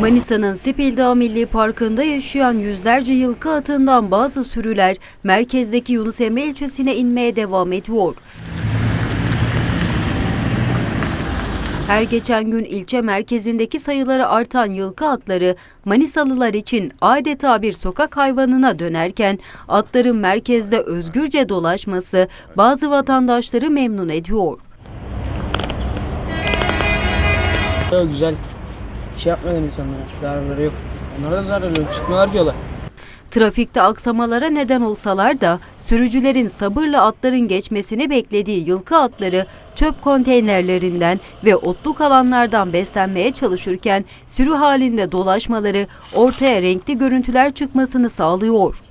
Manisa'nın Sipildağ Milli Parkı'nda yaşayan yüzlerce yılkı atından bazı sürüler merkezdeki Yunus Emre ilçesine inmeye devam ediyor. Her geçen gün ilçe merkezindeki sayıları artan yılkı atları Manisalılar için adeta bir sokak hayvanına dönerken atların merkezde özgürce dolaşması bazı vatandaşları memnun ediyor. Yok güzel. Şey yapmadan insanlara. Zararları yok. Onlara da zararları yok. Çıkmıyorlar ki yola. Trafikte aksamalara neden olsalar da sürücülerin sabırla atların geçmesini beklediği yılkı atları çöp konteynerlerinden ve otluk alanlardan beslenmeye çalışırken sürü halinde dolaşmaları ortaya renkli görüntüler çıkmasını sağlıyor.